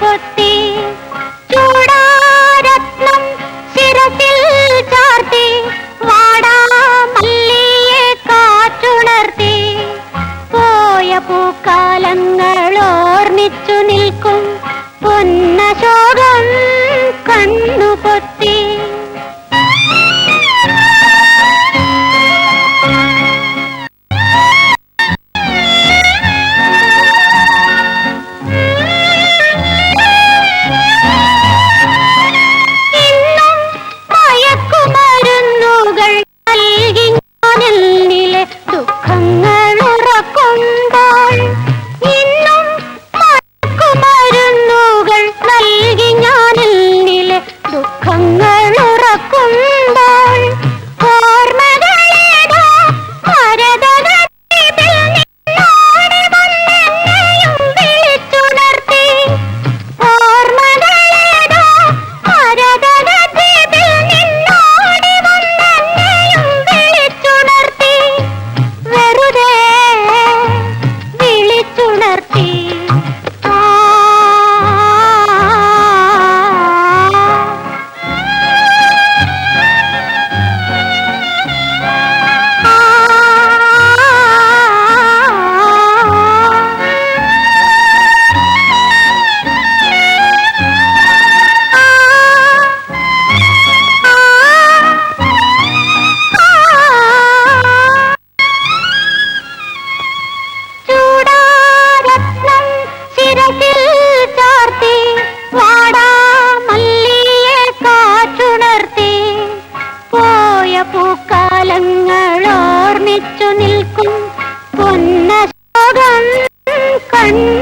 പൊത്തി ചൂടാരത്നം ശിരസിൽ ചാർത്തി. വാടാ മല്ലിയെ കാറ്റുണർത്തി. പോയ പൂക്കാലങ്ങൾ ഓർമ്മിച്ചു നിൽക്കും. പൊന്ന ശോകം കണ്ണു പൊത്തി കണ്ണു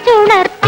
വിളിച്ചുണർത്തി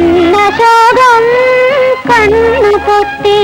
പൊന്നശോകം കണ്ണു പൊത്തി